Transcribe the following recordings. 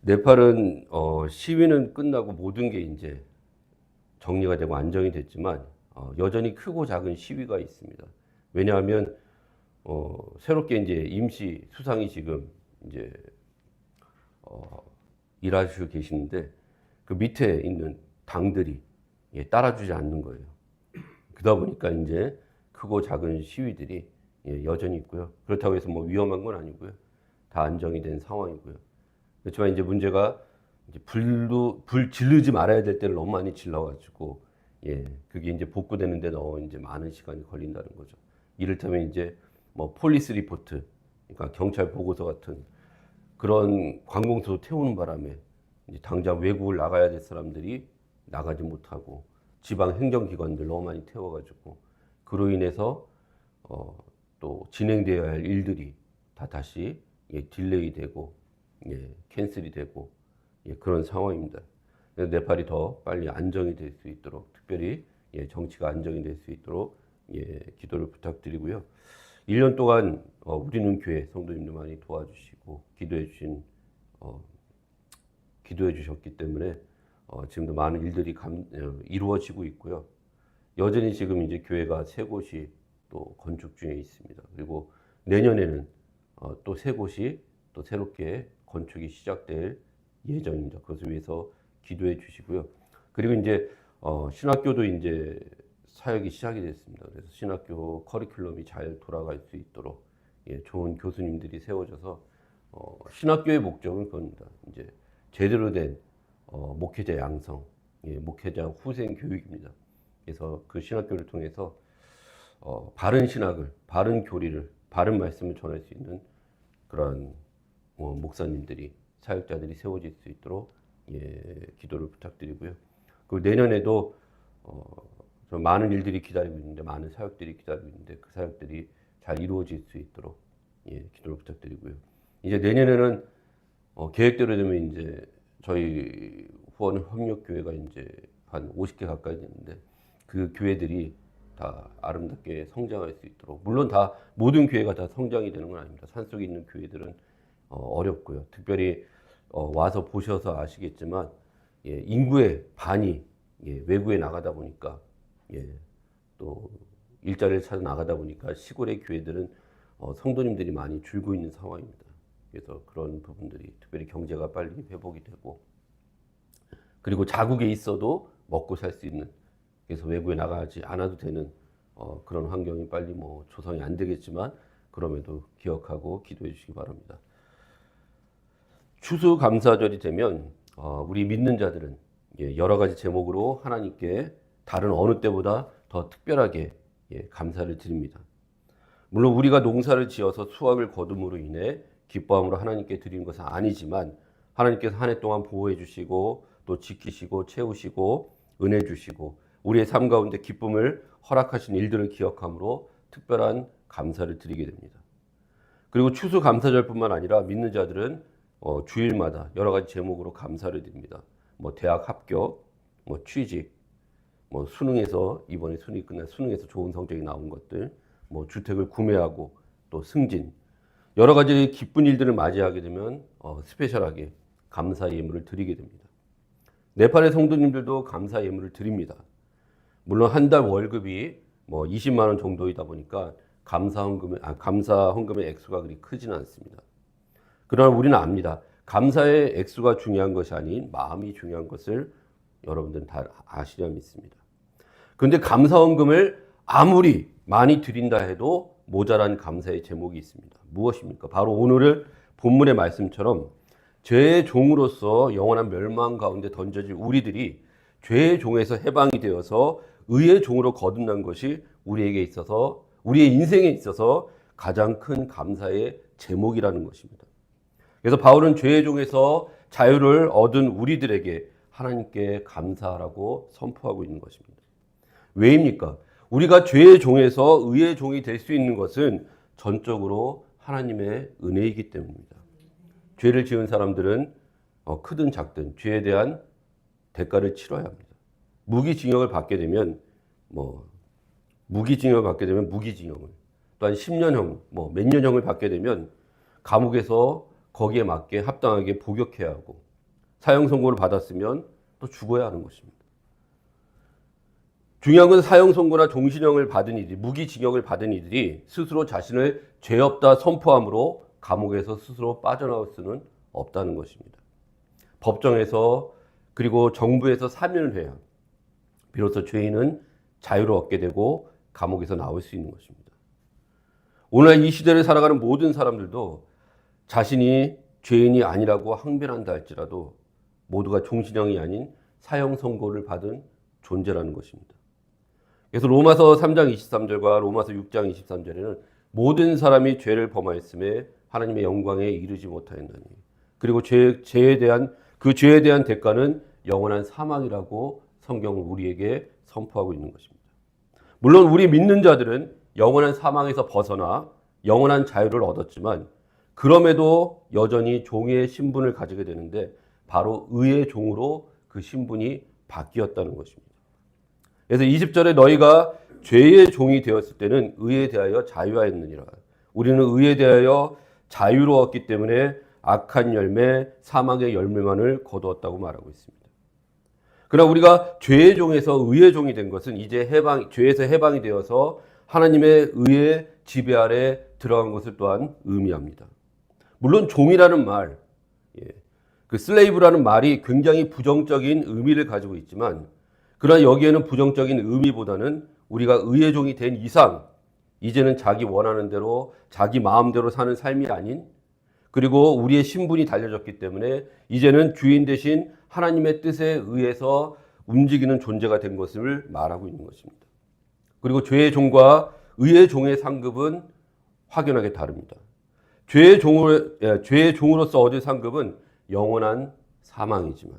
네팔은 어, 시위는 끝나고 모든 게 이제 정리가 되고 안정이 됐지만 어, 여전히 크고 작은 시위가 있습니다. 왜냐하면 어, 새롭게 이제 임시 수상이 지금 이제 어, 일하시고 계시는데 그 밑에 있는 당들이 예, 따라주지 않는 거예요. 그러다 보니까 이제 크고 작은 시위들이 예, 여전히 있고요. 그렇다고 해서 뭐 위험한 건 아니고요. 다 안정이 된 상황이고요. 그렇지만 이제 문제가 이제 불도 불 지르지 말아야 될 때를 너무 많이 질러가지고 예 그게 이제 복구되는데 너무 이제 많은 시간이 걸린다는 거죠. 이를테면 이제 뭐 폴리스 리포트, 그러니까 경찰 보고서 같은 그런 관공서 태우는 바람에 당장 외국을 나가야 될 사람들이 나가지 못하고 지방 행정기관들 너무 많이 태워가지고 그로 인해서 어, 또 진행되어야 할 일들이 다 다시 예, 딜레이 되고 예, 캔슬이 되고 예, 그런 상황입니다. 네팔이 더 빨리 안정이 될 수 있도록 특별히 예, 정치가 안정이 될 수 있도록 예, 기도를 부탁드리고요. 1년 동안 어, 우리는 교회 성도님들 많이 도와주시고 기도해 주신 어, 기도해 주셨기 때문에 어, 지금도 많은 일들이 감, 어, 이루어지고 있고요. 여전히 지금 이제 교회가 세 곳이 또 건축 중에 있습니다. 그리고 내년에는 어, 또세 곳이 또 새롭게 건축이 시작될 예정입니다. 그것을 위해서 기도해 주시고요. 그리고 이제 어, 신학교도 이제 사역이 시작이 됐습니다. 그래서 신학교 커리큘럼이 잘 돌아갈 수 있도록 예, 좋은 교수님들이 세워져서 어, 신학교의 목적은 그겁니다. 이제 제대로 된 어, 목회자 양성, 예, 목회자 후생 교육입니다. 그래서 그 신학교를 통해서 어, 바른 신학을, 바른 교리를, 바른 말씀을 전할 수 있는 그런 어, 목사님들이 사역자들이 세워질 수 있도록 예, 기도를 부탁드리고요. 그리고 내년에도 어, 좀 많은 일들이 기다리고 있는데 많은 사역들이 기다리고 있는데 그 사역들이 잘 이루어질 수 있도록 예, 기도를 부탁드리고요. 이제 내년에는 어, 계획대로 되면 이제 저희 후원 협력 교회가 이제 한 50개 가까이 되는데 그 교회들이 다 아름답게 성장할 수 있도록 물론 다 모든 교회가 다 성장이 되는 건 아닙니다. 산속에 있는 교회들은 어, 어렵고요. 특별히 어, 와서 보셔서 아시겠지만 예, 인구의 반이 예, 외국에 나가다 보니까 예, 또 일자리를 찾아 나가다 보니까 시골의 교회들은 어, 성도님들이 많이 줄고 있는 상황입니다. 그래서 그런 부분들이 특별히 경제가 빨리 회복이 되고 그리고 자국에 있어도 먹고 살 수 있는 그래서 외국에 나가지 않아도 되는 어, 그런 환경이 빨리 뭐 조성이 안 되겠지만 그럼에도 기억하고 기도해 주시기 바랍니다. 추수감사절이 되면 어, 우리 믿는 자들은 예, 여러 가지 제목으로 하나님께 다른 어느 때보다 더 특별하게 예, 감사를 드립니다. 물론 우리가 농사를 지어서 수확을 거둠으로 인해 기뻐함으로 하나님께 드리는 것은 아니지만 하나님께서 한 해 동안 보호해 주시고 또 지키시고 채우시고 은혜 주시고 우리의 삶 가운데 기쁨을 허락하신 일들을 기억함으로 특별한 감사를 드리게 됩니다. 그리고 추수 감사절뿐만 아니라 믿는 자들은 어, 주일마다 여러 가지 제목으로 감사를 드립니다. 뭐 대학 합격, 뭐 취직, 뭐 수능에서 이번에 수능이 끝나 수능에서 좋은 성적이 나온 것들, 뭐 주택을 구매하고 또 승진 여러 가지 기쁜 일들을 맞이하게 되면 어, 스페셜하게 감사 예물을 드리게 됩니다. 네팔의 성도님들도 감사 예물을 드립니다. 물론 한 달 월급이 뭐 20만 원 정도이다 보니까 감사 헌금의 아, 감사 헌금의 액수가 그리 크지는 않습니다. 그러나 우리는 압니다. 감사의 액수가 중요한 것이 아닌 마음이 중요한 것을 여러분들은 다 아시려 믿습니다. 그런데 감사 헌금을 아무리 많이 드린다 해도 모자란 감사의 제목이 있습니다. 무엇입니까? 바로 오늘을 본문의 말씀처럼 죄의 종으로서 영원한 멸망 가운데 던져질 우리들이 죄의 종에서 해방이 되어서 의의 종으로 거듭난 것이 우리에게 있어서 우리의 인생에 있어서 가장 큰 감사의 제목이라는 것입니다. 그래서 바울은 죄의 종에서 자유를 얻은 우리들에게 하나님께 감사하라고 선포하고 있는 것입니다. 왜입니까? 우리가 죄의 종에서 의의 종이 될 수 있는 것은 전적으로 하나님의 은혜이기 때문입니다. 죄를 지은 사람들은 어, 크든 작든 죄에 대한 대가를 치러야 합니다. 무기징역을 받게 되면 뭐 무기징역을 받게 되면 무기징역을 또한 10년형 뭐 몇 년형을 받게 되면 감옥에서 거기에 맞게 합당하게 복역해야 하고 사형 선고를 받았으면 또 죽어야 하는 것입니다. 중요한 건 사형 선고나 종신형을 받은 이들이 무기징역을 받은 이들이 스스로 자신을 죄 없다 선포함으로 감옥에서 스스로 빠져나올 수는 없다는 것입니다. 법정에서 그리고 정부에서 사면을 해야 비로소 죄인은 자유를 얻게 되고 감옥에서 나올 수 있는 것입니다. 오늘 이 시대를 살아가는 모든 사람들도 자신이 죄인이 아니라고 항변한다 할지라도 모두가 종신형이 아닌 사형 선고를 받은 존재라는 것입니다. 그래서 로마서 3장 23절과 로마서 6장 23절에는 모든 사람이 죄를 범하였음에 하나님의 영광에 이르지 못하였나니 그리고 죄, 죄에 대한 그 죄에 대한 대가는 영원한 사망이라고 성경은 우리에게 선포하고 있는 것입니다. 물론 우리 믿는 자들은 영원한 사망에서 벗어나 영원한 자유를 얻었지만 그럼에도 여전히 종의 신분을 가지게 되는데 바로 의의 종으로 그 신분이 바뀌었다는 것입니다. 그래서 20절에 너희가 죄의 종이 되었을 때는 의에 대하여 자유하였느니라. 우리는 의에 대하여 자유로웠기 때문에 악한 열매, 사망의 열매만을 거두었다고 말하고 있습니다. 그러나 우리가 죄의 종에서 의의 종이 된 것은 이제 해방, 죄에서 해방이 되어서 하나님의 의의 지배 아래 들어간 것을 또한 의미합니다. 물론 종이라는 말, 예, 그 슬레이브라는 말이 굉장히 부정적인 의미를 가지고 있지만 그러나 여기에는 부정적인 의미보다는 우리가 의의 종이 된 이상 이제는 자기 원하는 대로 자기 마음대로 사는 삶이 아닌 그리고 우리의 신분이 달려졌기 때문에 이제는 주인 대신 하나님의 뜻에 의해서 움직이는 존재가 된 것을 말하고 있는 것입니다. 그리고 죄의 종과 의의 종의 상급은 확연하게 다릅니다. 죄의 종으로, 예, 죄의 종으로서 얻을 상급은 영원한 사망이지만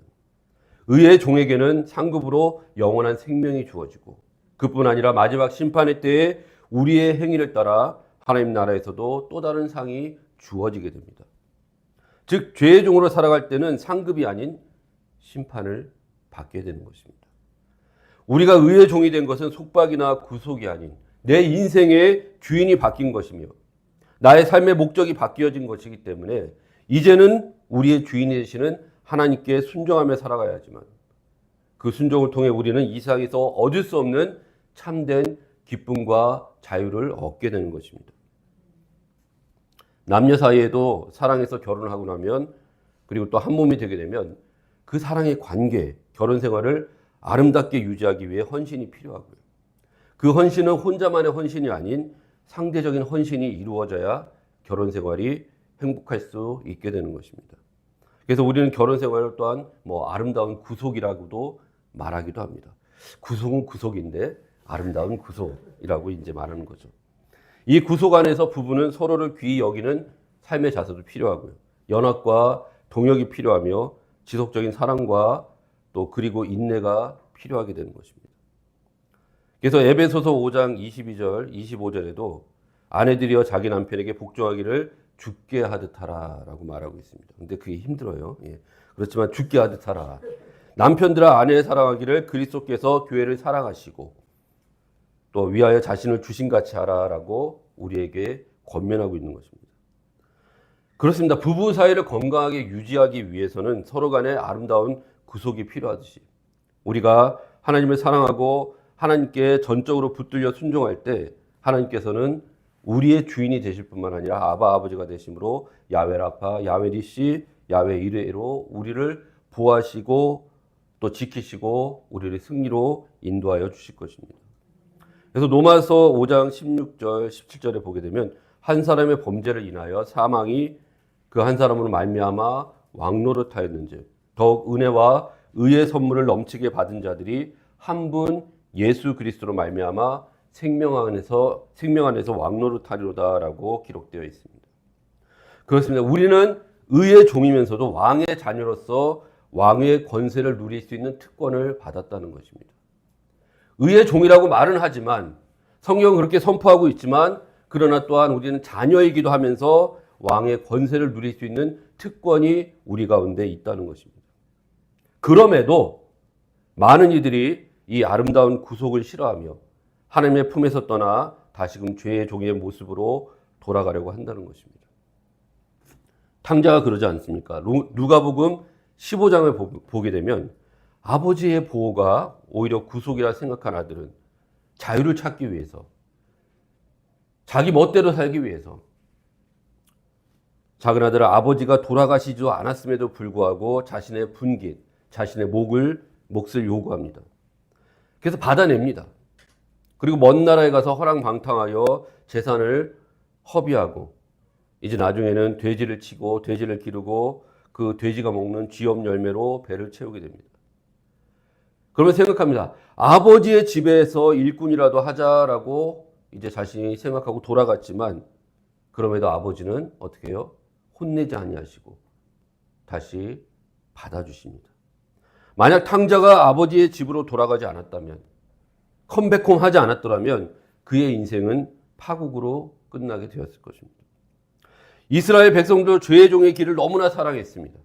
의의 종에게는 상급으로 영원한 생명이 주어지고 그뿐 아니라 마지막 심판의 때에 우리의 행위를 따라 하나님 나라에서도 또 다른 상이 주어지게 됩니다. 즉 죄의 종으로 살아갈 때는 상급이 아닌 심판을 받게 되는 것입니다. 우리가 의의 종이 된 것은 속박이나 구속이 아닌 내 인생의 주인이 바뀐 것이며 나의 삶의 목적이 바뀌어진 것이기 때문에 이제는 우리의 주인이 되시는 하나님께 순종하며 살아가야지만 그 순종을 통해 우리는 이 세상에서 얻을 수 없는 참된 기쁨과 자유를 얻게 되는 것입니다. 남녀 사이에도 사랑해서 결혼을 하고 나면 그리고 또 한 몸이 되게 되면 그 사랑의 관계, 결혼 생활을 아름답게 유지하기 위해 헌신이 필요하고요. 그 헌신은 혼자만의 헌신이 아닌 상대적인 헌신이 이루어져야 결혼 생활이 행복할 수 있게 되는 것입니다. 그래서 우리는 결혼 생활을 또한 뭐 아름다운 구속이라고도 말하기도 합니다. 구속은 구속인데 아름다운 구속이라고 이제 말하는 거죠. 이 구속 안에서 부부는 서로를 귀히 여기는 삶의 자세도 필요하고요. 연합과 동역이 필요하며 지속적인 사랑과 또 그리고 인내가 필요하게 되는 것입니다. 그래서 에베소서 5장 22절, 25절에도 아내들이여 자기 남편에게 복종하기를 죽게 하듯 하라라고 말하고 있습니다. 근데 그게 힘들어요. 예. 그렇지만 죽게 하듯 하라. 남편들아 아내의 사랑하기를 그리스도께서 교회를 사랑하시고 또 위하여 자신을 주신 같이 하라라고 우리에게 권면하고 있는 것입니다. 그렇습니다. 부부 사이를 건강하게 유지하기 위해서는 서로 간에 아름다운 구속이 필요하듯이 우리가 하나님을 사랑하고 하나님께 전적으로 붙들려 순종할 때 하나님께서는 우리의 주인이 되실 뿐만 아니라 아바 아버지가 되심으로 야외 라파, 야외 리시, 야외 이레로 우리를 보호하시고 또 지키시고 우리를 승리로 인도하여 주실 것입니다. 그래서 로마서 5장 16절, 17절에 보게 되면 한 사람의 범죄를 인하여 사망이 그 한 사람으로 말미암아 왕노릇하였는지 더욱 은혜와 의의 선물을 넘치게 받은 자들이 한 분 예수 그리스도로 말미암아 생명 안에서 생명 안에서 왕노릇하리로다라고 기록되어 있습니다. 그렇습니다. 우리는 의의 종이면서도 왕의 자녀로서 왕의 권세를 누릴 수 있는 특권을 받았다는 것입니다. 의의 종이라고 말은 하지만 성경은 그렇게 선포하고 있지만 그러나 또한 우리는 자녀이기도 하면서 왕의 권세를 누릴 수 있는 특권이 우리 가운데 있다는 것입니다. 그럼에도 많은 이들이 이 아름다운 구속을 싫어하며 하나님의 품에서 떠나 다시금 죄의 종의 모습으로 돌아가려고 한다는 것입니다. 탕자가 그러지 않습니까? 누가복음 15장을 보게 되면 아버지의 보호가 오히려 구속이라 생각한 아들은 자유를 찾기 위해서 자기 멋대로 살기 위해서 작은 아들은 아버지가 돌아가시지도 않았음에도 불구하고 자신의 분깃, 자신의 목을 몫을 요구합니다. 그래서 받아냅니다. 그리고 먼 나라에 가서 허랑방탕하여 재산을 허비하고 이제 나중에는 돼지를 치고 돼지를 기르고 그 돼지가 먹는 쥐염 열매로 배를 채우게 됩니다. 그러면 생각합니다. 아버지의 집에서 일꾼이라도 하자라고 이제 자신이 생각하고 돌아갔지만 그럼에도 아버지는 어떻게 해요? 혼내지 아니하시고 다시 받아주십니다. 만약 탕자가 아버지의 집으로 돌아가지 않았다면 컴백홈 하지 않았더라면 그의 인생은 파국으로 끝나게 되었을 것입니다. 이스라엘 백성도 죄의 종의 길을 너무나 사랑했습니다.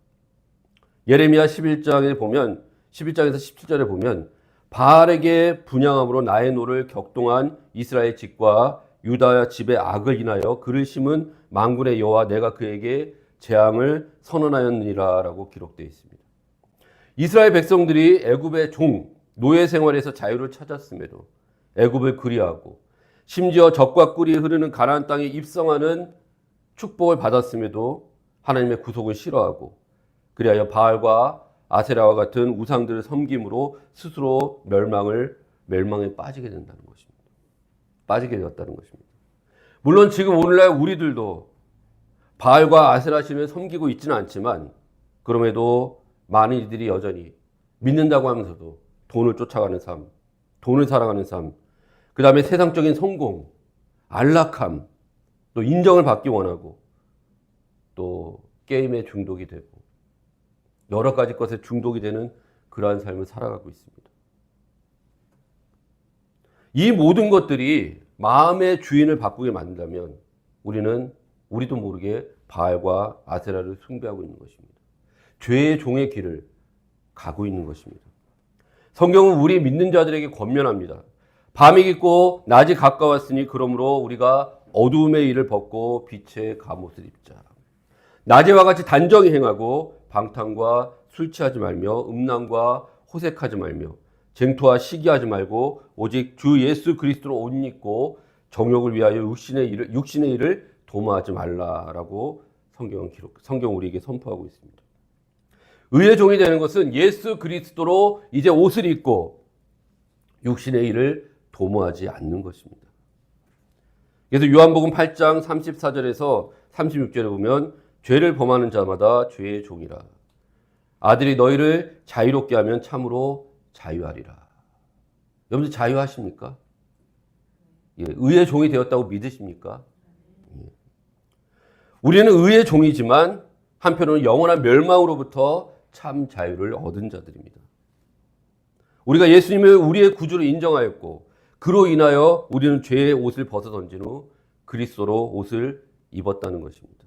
예레미야 11장에 보면 11장에서 17절에 보면 바알에게 분양함으로 나의 노를 격동한 이스라엘 집과 유다 집의 악을 인하여 그를 심은 망군의 여호와 내가 그에게 재앙을 선언하였느니라라고 기록되어 있습니다. 이스라엘 백성들이 애굽의 종 노예 생활에서 자유를 찾았음에도 애굽을 그리하고 심지어 적과 꿀이 흐르는 가나안 땅에 입성하는 축복을 받았음에도 하나님의 구속을 싫어하고 그리하여 바알과 아세라와 같은 우상들을 섬김으로 스스로 멸망을 멸망에 빠지게 된다는 것입니다. 빠지게 되었다는 것입니다. 물론 지금 오늘날 우리들도 바알과 아세라 신을 섬기고 있지는 않지만 그럼에도 많은 이들이 여전히 믿는다고 하면서도 돈을 쫓아가는 삶, 돈을 사랑하는 삶, 그 다음에 세상적인 성공, 안락함, 또 인정을 받기 원하고 또 게임에 중독이 되고 여러 가지 것에 중독이 되는 그러한 삶을 살아가고 있습니다. 이 모든 것들이 마음의 주인을 바꾸게 만든다면 우리는 우리도 모르게 바알과 아세라를 숭배하고 있는 것입니다. 죄의 종의 길을 가고 있는 것입니다. 성경은 우리 믿는 자들에게 권면합니다. 밤이 깊고 낮이 가까웠으니 그러므로 우리가 어두움의 일을 벗고 빛의 갑옷을 입자. 낮에와 같이 단정히 행하고 방탕과 술 취하지 말며 음란과 호색하지 말며 쟁투와 시기하지 말고 오직 주 예수 그리스도로 옷 입고 정욕을 위하여 육신의 일을 육신의 일을 도모하지 말라라고 성경은 기록 성경 우리에게 선포하고 있습니다. 의의 종이 되는 것은 예수 그리스도로 이제 옷을 입고 육신의 일을 도모하지 않는 것입니다. 그래서 요한복음 8장 34절에서 36절에 보면 죄를 범하는 자마다 죄의 종이라. 아들이 너희를 자유롭게 하면 참으로 자유하리라. 여러분들 자유하십니까? 예, 의의 종이 되었다고 믿으십니까? 예. 우리는 의의 종이지만 한편으로는 영원한 멸망으로부터 참 자유를 얻은 자들입니다. 우리가 예수님을 우리의 구주로 인정하였고 그로 인하여 우리는 죄의 옷을 벗어 던진 후 그리스도로 옷을 입었다는 것입니다.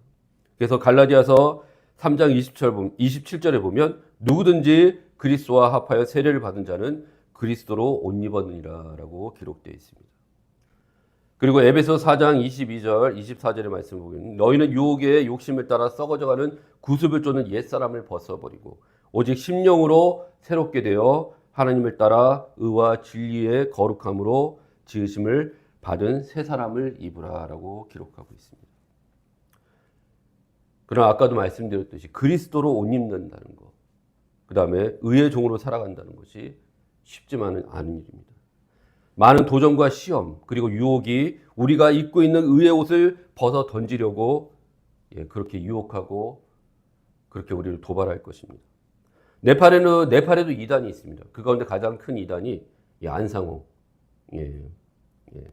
그래서 갈라디아서 3장 20절, 27절에 보면 누구든지 그리스도와 합하여 세례를 받은 자는 그리스도로 옷 입었느니라라고 기록되어 있습니다. 그리고 에베소 4장 22절, 24절의 말씀을 보면 너희는 유혹의 욕심을 따라 썩어져가는 구습을 쫓는 옛사람을 벗어버리고 오직 심령으로 새롭게 되어 하나님을 따라 의와 진리의 거룩함으로 지으심을 받은 새 사람을 입으라라고 기록하고 있습니다. 그러나 아까도 말씀드렸듯이 그리스도로 옷 입는다는 것, 그 다음에 의의 종으로 살아간다는 것이 쉽지만은 않은 일입니다. 많은 도전과 시험 그리고 유혹이 우리가 입고 있는 의의 옷을 벗어 던지려고 예, 그렇게 유혹하고 그렇게 우리를 도발할 것입니다. 네팔에는 네팔에도 이단이 있습니다. 그 가운데 가장 큰 이단이 예, 안상호 예, 예,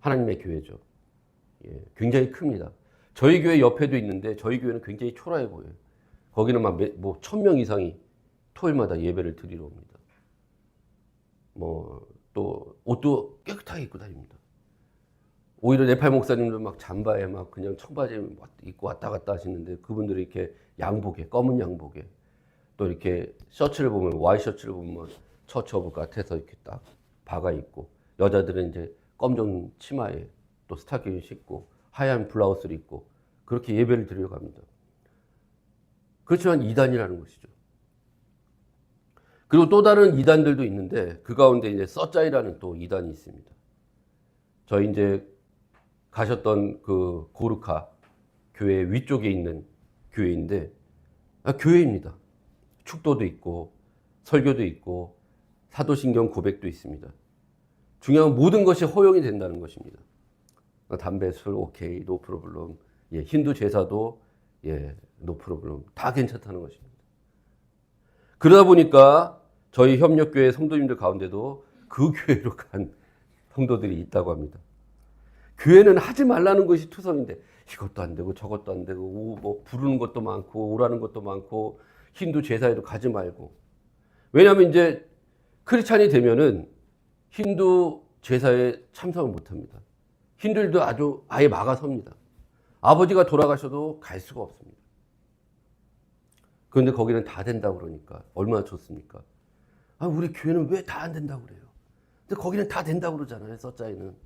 하나님의 교회죠. 예, 굉장히 큽니다. 저희 교회 옆에도 있는데 저희 교회는 굉장히 초라해 보여요. 거기는 막뭐 천 명 이상이 토요일마다 예배를 드리러 옵니다. 뭐 또 옷도 깨끗하게 입고 다닙니다. 오히려 네팔 목사님들 막 잠바에 막 그냥 청바지 입고 왔다 갔다 하시는데 그분들이 이렇게 양복에 검은 양복에 또 이렇게 셔츠를 보면 와이 셔츠를 보면 처치 오브 같아서 이렇게 딱 박아 입고 여자들은 이제 검정 치마에 또 스타킹을 신고 하얀 블라우스를 입고 그렇게 예배를 드리러 갑니다. 그렇지만 이단이라는 것이죠. 그리고 또 다른 이단들도 있는데 그 가운데 이제 써짜이라는 또 이단이 있습니다. 저희 이제 가셨던 그 고르카 교회 위쪽에 있는 교회인데 아, 교회입니다. 축도도 있고 설교도 있고 사도신경 고백도 있습니다. 중요한 모든 것이 허용이 된다는 것입니다. 담배, 술, 오케이, 노 프로블럼. 예, 힌두 제사도 예, 노 프로블럼. 다 괜찮다는 것입니다. 그러다 보니까 저희 협력교회 성도님들 가운데도 그 교회로 간 성도들이 있다고 합니다. 교회는 하지 말라는 것이 투성인데 이것도 안 되고 저것도 안 되고 우- 뭐 부르는 것도 많고 오라는 것도 많고 힌두 제사에도 가지 말고 왜냐하면 이제 크리스찬이 되면은 힌두 제사에 참석을 못 합니다. 힌두들도 아주 아예 막아섭니다. 아버지가 돌아가셔도 갈 수가 없습니다. 그런데 거기는 다 된다고 그러니까 얼마나 좋습니까? 아, 우리 교회는 왜 다 안 된다고 그래요? 근데 거기는 다 된다고 그러잖아요, 써짜이는.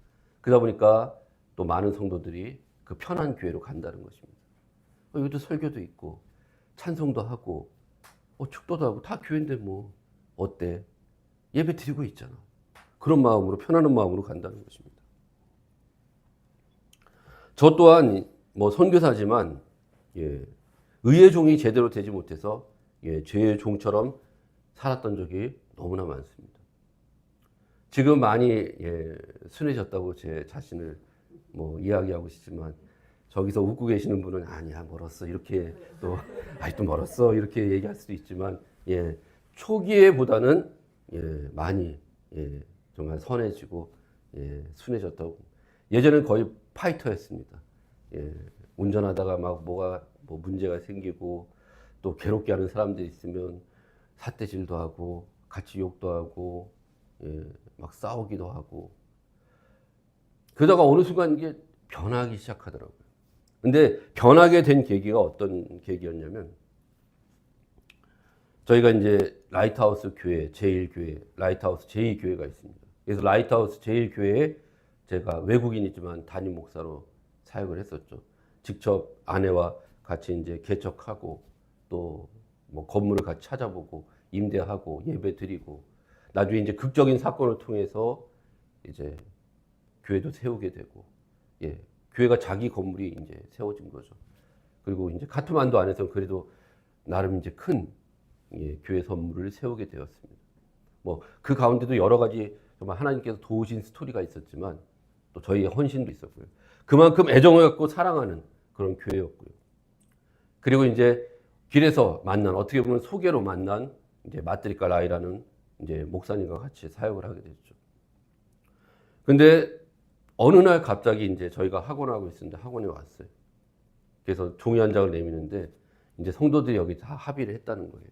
그러다 보니까 또 많은 성도들이 그 편한 교회로 간다는 것입니다. 어, 여기도 설교도 있고, 찬송도 하고, 어, 축도도 하고, 다 교회인데 뭐, 어때? 예배 드리고 있잖아. 그런 마음으로, 편안한 마음으로 간다는 것입니다. 저 또한 뭐 선교사지만, 예, 의의 종이 제대로 되지 못해서, 예, 죄의 종처럼 살았던 적이 너무나 많습니다. 지금 많이 예, 순해졌다고 제 자신을 뭐 이야기하고 싶지만 저기서 웃고 계시는 분은 아니야 멀었어 이렇게 또 아직도 멀었어 이렇게 얘기할 수도 있지만 예, 초기에보다는 예, 많이 예, 정말 선해지고 예, 순해졌다고 예전엔 거의 파이터였습니다. 예, 운전하다가 막 뭐가 뭐 문제가 생기고 또 괴롭게 하는 사람들이 있으면 삿대질도 하고 같이 욕도 하고 예, 막 싸우기도 하고 그러다가 어느 순간 이게 변하기 시작하더라고요. 근데 변하게 된 계기가 어떤 계기였냐면 저희가 이제 라이트하우스 교회 제1교회 라이트하우스 제2교회가 있습니다. 그래서 라이트하우스 제1교회에 제가 외국인이지만 담임 목사로 사역을 했었죠. 직접 아내와 같이 이제 개척하고 또 뭐 건물을 같이 찾아보고 임대하고 예배 드리고 나중에 이제 극적인 사건을 통해서 이제 교회도 세우게 되고 예 교회가 자기 건물이 이제 세워진 거죠. 그리고 이제 카트만두 안에서 그래도 나름 이제 큰 예, 교회 선물을 세우게 되었습니다. 뭐 그 가운데도 여러 가지 정말 하나님께서 도우신 스토리가 있었지만 또 저희의 헌신도 있었고요. 그만큼 애정을 갖고 사랑하는 그런 교회였고요. 그리고 이제 길에서 만난 어떻게 보면 소개로 만난 이제 마트리카 라이라는 이제 목사님과 같이 사역을 하게 됐죠. 근데 어느 날 갑자기 이제 저희가 학원하고 있었는데 학원에 왔어요. 그래서 종이 한 장을 내미는데 이제 성도들이 여기 다 합의를 했다는 거예요.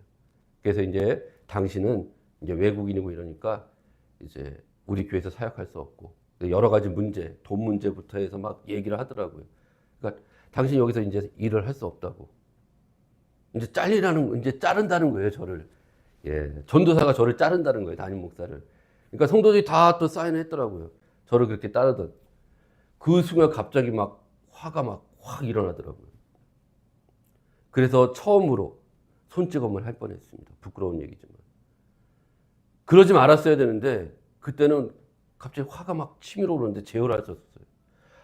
그래서 이제 당신은 이제 외국인이고 이러니까 이제 우리 교회에서 사역할 수 없고 여러 가지 문제, 돈 문제부터 해서 막 얘기를 하더라고요. 그러니까 당신 여기서 이제 일을 할 수 없다고. 이제 잘리라는 이제 자른다는 거예요, 저를. 예, 전도사가 저를 자른다는 거예요, 담임 목사를. 그러니까 성도들이 다 또 사인을 했더라고요. 저를 그렇게 따르던. 그 순간 갑자기 막 화가 막 확 일어나더라고요. 그래서 처음으로 손찌검을 할 뻔했습니다. 부끄러운 얘기지만. 그러지 말았어야 되는데 그때는 갑자기 화가 막 치밀어 오르는데 제어하셨어요.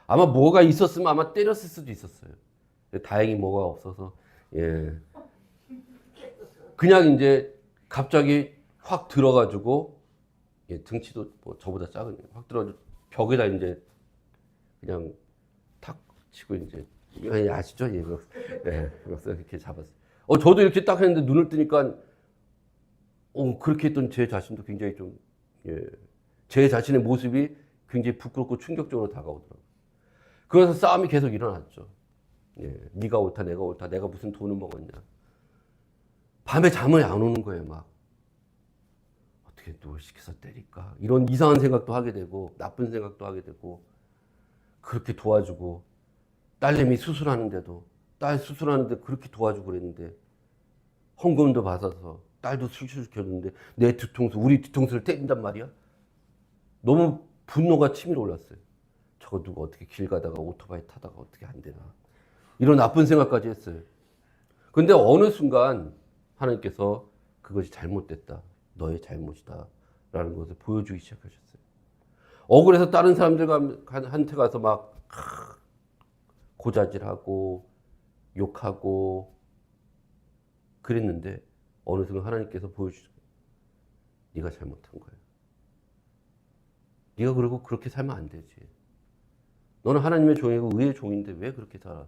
아마 뭐가 있었으면 아마 때렸을 수도 있었어요. 다행히 뭐가 없어서 예. 그냥 이제 갑자기 확 들어가지고 예, 등치도 뭐 저보다 작은 확 들어가지고 벽에다 이제 그냥 탁 치고 이제 예, 아시죠? 예, 그거. 네, 그래서 이렇게 잡았어요. 어, 저도 이렇게 딱 했는데 눈을 뜨니까 어, 그렇게 했던 제 자신도 굉장히 좀 예, 제 자신의 모습이 굉장히 부끄럽고 충격적으로 다가오더라고요. 그래서 싸움이 계속 일어났죠. 예, 네가 옳다, 내가 옳다, 내가 무슨 돈을 먹었냐. 밤에 잠을 안 오는 거예요, 막. 어떻게 또 시켜서 때릴까? 이런 이상한 생각도 하게 되고, 나쁜 생각도 하게 되고, 그렇게 도와주고, 딸내미 수술하는데도, 딸 수술하는데 그렇게 도와주고 그랬는데, 헌금도 받아서, 딸도 수술시켰는데, 내 뒤통수, 우리 뒤통수를 때린단 말이야? 너무 분노가 치밀어 올랐어요. 저거 누가 어떻게 길 가다가 오토바이 타다가 어떻게 안 되나. 이런 나쁜 생각까지 했어요. 근데 어느 순간 하나님께서 그것이 잘못됐다. 너의 잘못이다. 라는 것을 보여주기 시작하셨어요. 억울해서 다른 사람들한테 가서 막 고자질하고 욕하고 그랬는데 어느 순간 하나님께서 보여주죠. 네가 잘못한 거야. 네가 그러고 그렇게 살면 안 되지. 너는 하나님의 종이고 의의 종인데 왜 그렇게 살아?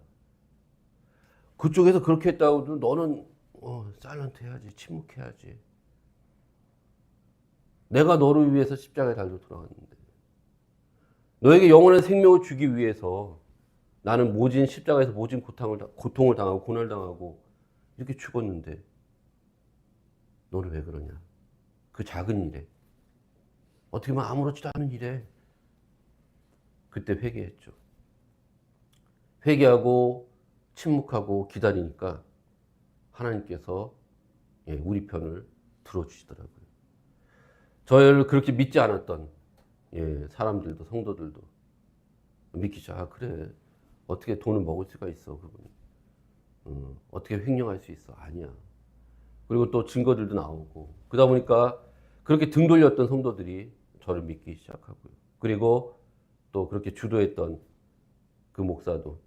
그쪽에서 그렇게 했다고도 너는 어, 사일런트 해야지, 침묵해야지. 내가 너를 위해서 십자가에 달려 돌아갔는데 너에게 영원한 생명을 주기 위해서 나는 모진 십자가에서 모진 고통을, 당- 고통을 당하고 고난을 당하고 이렇게 죽었는데 너는 왜 그러냐? 그 작은 일에 어떻게 보면 아무렇지도 않은 일에 그때 회개했죠. 회개하고 침묵하고 기다리니까 하나님께서 예, 우리 편을 들어주시더라고요. 저를 그렇게 믿지 않았던 예, 사람들도 성도들도 믿기 시작. 아 그래 어떻게 돈을 먹을 수가 있어 그분. 음, 어떻게 횡령할 수 있어? 아니야. 그리고 또 증거들도 나오고 그러다 보니까 그렇게 등 돌렸던 성도들이 저를 믿기 시작하고요. 그리고 또 그렇게 주도했던 그 목사도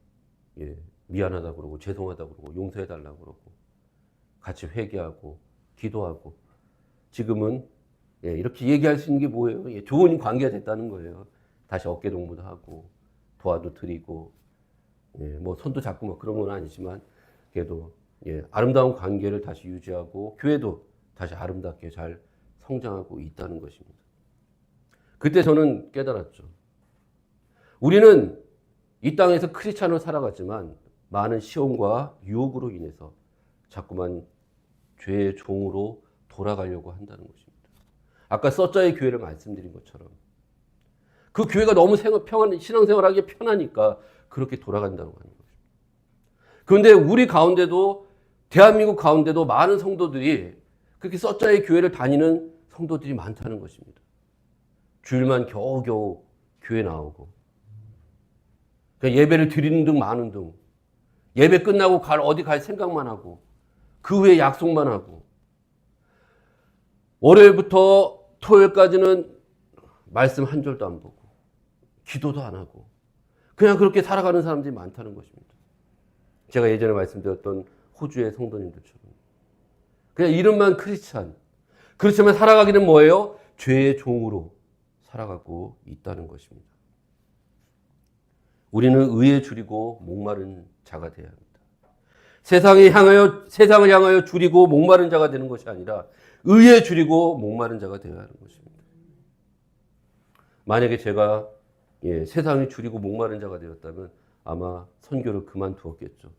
예, 미안하다 그러고 죄송하다 그러고 용서해 달라 그러고 같이 회개하고 기도하고 지금은 예, 이렇게 얘기할 수 있는 게 뭐예요? 예, 좋은 관계가 됐다는 거예요. 다시 어깨 동무도 하고 도와도 드리고 예, 뭐 손도 잡고 뭐 그런 건 아니지만 그래도 예, 아름다운 관계를 다시 유지하고 교회도 다시 아름답게 잘 성장하고 있다는 것입니다. 그때 저는 깨달았죠. 우리는 이 땅에서 크리스찬으로 살아갔지만 많은 시험과 유혹으로 인해서 자꾸만 죄의 종으로 돌아가려고 한다는 것입니다. 아까 써자의 교회를 말씀드린 것처럼 그 교회가 너무 생활, 평안, 신앙생활하기 편하니까 그렇게 하는 것입니다. 그런데 우리 가운데도 대한민국 가운데도 많은 성도들이 그렇게 써자의 교회를 다니는 성도들이 많다는 것입니다. 주일만 겨우겨우 교회 나오고 그러니까 예배를 드리는 등 많은 등 예배 끝나고 갈 어디 갈 생각만 하고 그 후에 약속만 하고 월요일부터 토요일까지는 말씀 한 절도 안 보고 기도도 안 하고 그냥 그렇게 살아가는 사람들이 많다는 것입니다. 제가 예전에 말씀드렸던 호주의 성도님들처럼 그냥 이름만 크리스찬 그렇지만 살아가기는 뭐예요? 죄의 종으로 살아가고 있다는 것입니다. 우리는 의에 줄이고 목마른 자가 되어야 합니다. 세상에 향하여 세상을 향하여 줄이고 목마른 자가 되는 것이 아니라 의에 줄이고 목마른 자가 되어야 하는 것입니다. 만약에 제가 예, 세상에 줄이고 목마른 자가 되었다면 아마 선교를 그만두었겠죠.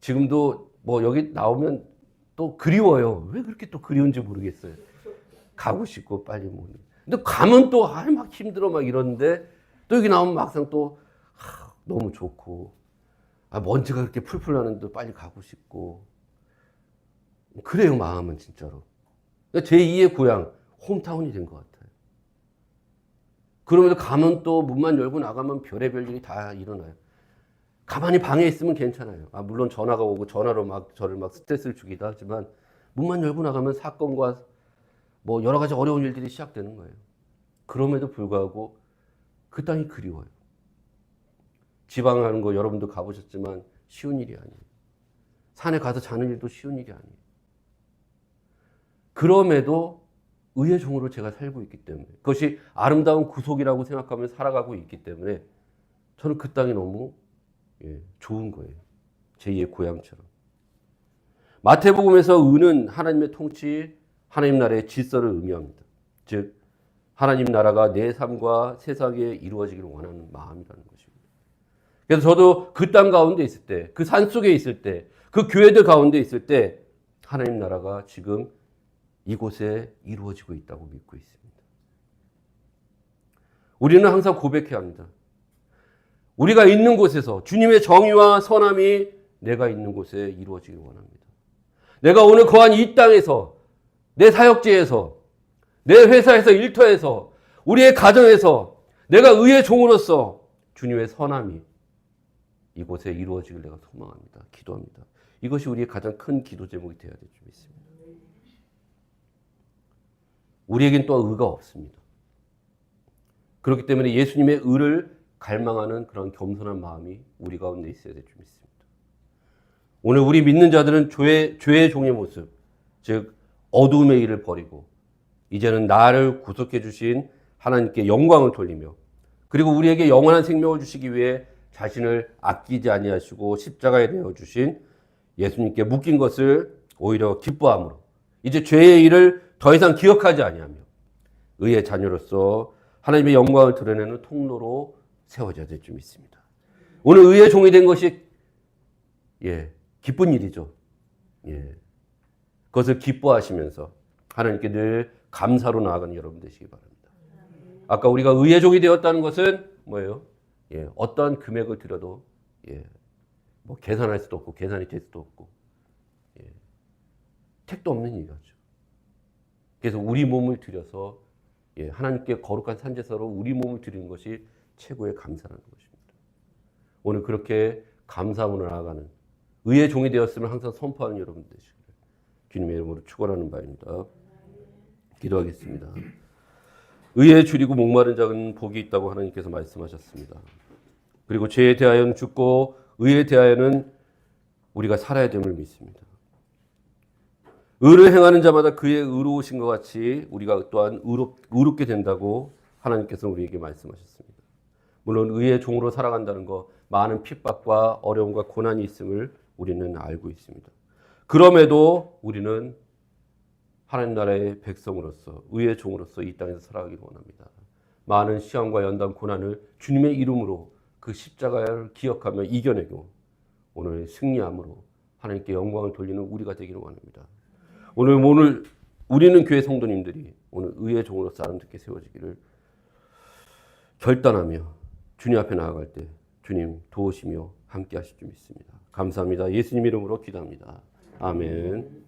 지금도 뭐 여기 나오면 또 그리워요. 왜 그렇게 또 그리운지 모르겠어요. 가고 싶고 빨리 뭐. 근데 가면 또 아, 막 힘들어 막 이러는데 또 여기 나오면 막상 또 하, 너무 좋고 아, 먼지가 그렇게 풀풀 나는데 빨리 가고 싶고 그래요 마음은 진짜로. 그러니까 제 2의 고향 홈타운이 된 것 같아요. 그러면서 가면 또 문만 열고 나가면 별의별 일이 다 일어나요. 가만히 방에 있으면 괜찮아요. 아, 물론 전화가 오고 전화로 막 저를 막 스트레스를 주기도 하지만 문만 열고 나가면 사건과 뭐 여러 가지 어려운 일들이 시작되는 거예요. 그럼에도 불구하고 그 땅이 그리워요. 지방 하는 거 여러분도 가보셨지만 쉬운 일이 아니에요. 산에 가서 자는 일도 쉬운 일이 아니에요. 그럼에도 의의 종으로 제가 살고 있기 때문에 그것이 아름다운 구속이라고 생각하며 살아가고 있기 때문에 저는 그 땅이 너무 예, 좋은 거예요. 제2의 고향처럼. 마태복음에서 의는 하나님의 통치, 하나님 나라의 질서를 의미합니다. 즉 하나님 나라가 내 삶과 세상에 이루어지기를 원하는 마음이라는 것입니다. 그래서 저도 그 땅 가운데 있을 때, 그 산 속에 있을 때, 그 교회들 가운데 있을 때 하나님 나라가 지금 이곳에 이루어지고 있다고 믿고 있습니다. 우리는 항상 고백해야 합니다. 우리가 있는 곳에서 주님의 정의와 선함이 내가 있는 곳에 이루어지길 원합니다. 내가 오늘 거한 이 땅에서 내 사역지에서 내 회사에서 일터에서 우리의 가정에서 내가 의의 종으로서 주님의 선함이 이곳에 이루어지길 내가 소망합니다. 기도합니다. 이것이 우리의 가장 큰 기도 제목이 되어야 될 줄 믿습니다. 우리에겐 또 의가 없습니다. 그렇기 때문에 예수님의 의를 갈망하는 그런 겸손한 마음이 우리 가운데 있어야 될 줄 믿습니다. 오늘 우리 믿는 자들은 죄의, 죄의 종의 모습, 즉 어둠의 일을 버리고 이제는 나를 구속해 주신 하나님께 영광을 돌리며 그리고 우리에게 영원한 생명을 주시기 위해 자신을 아끼지 아니하시고 십자가에 내어 주신 예수님께 묶인 것을 오히려 기뻐함으로 이제 죄의 일을 더 이상 기억하지 아니하며 의의 자녀로서 하나님의 영광을 드러내는 통로로 세워져야 될 줄 믿습니다. 오늘 의의 종이 된 것이 예, 기쁜 일이죠. 예. 그것을 기뻐하시면서 하나님께 늘 감사로 나아가는 여러분 되시기 바랍니다. 아까 우리가 의의 종이 되었다는 것은 뭐예요? 예, 어떠한 금액을 들여도 예, 뭐 계산할 수도 없고 계산이 될 수도 없고 예, 택도 없는 일이죠. 그래서 우리 몸을 들여서 예, 하나님께 거룩한 산제사로 우리 몸을 드리는 것이 최고의 감사라는 것입니다. 오늘 그렇게 감사함으로 나아가는 의의 종이 되었음을 항상 선포하는 여러분 되시기를 주님의 이름으로 축원하는 바입니다. 기도하겠습니다. 의에 줄이고 목마른 자는 복이 있다고 하나님께서 말씀하셨습니다. 그리고 죄에 대하여는 죽고 의에 대하여는 우리가 살아야 됨을 믿습니다. 의를 행하는 자마다 그의 의로우신 것 같이 우리가 또한 의롭, 의롭게 된다고 하나님께서 우리에게 말씀하셨습니다. 물론 의의 종으로 살아간다는 것 많은 핍박과 어려움과 고난이 있음을 우리는 알고 있습니다. 그럼에도 우리는 하나님 나라의 백성으로서 의의 종으로서 이 땅에서 살아가기를 원합니다. 많은 시험과 연단 고난을 주님의 이름으로 그 십자가를 기억하며 이겨내고 오늘 승리함으로 하나님께 영광을 돌리는 우리가 되기를 원합니다. 오늘 오늘 우리는 교회 성도님들이 오늘 의의 종으로서 아름답게 세워지기를 결단하며 주님 앞에 나아갈 때 주님 도우시며 함께 하실 줄 믿습니다. 감사합니다. 예수님 이름으로 기도합니다. 아멘.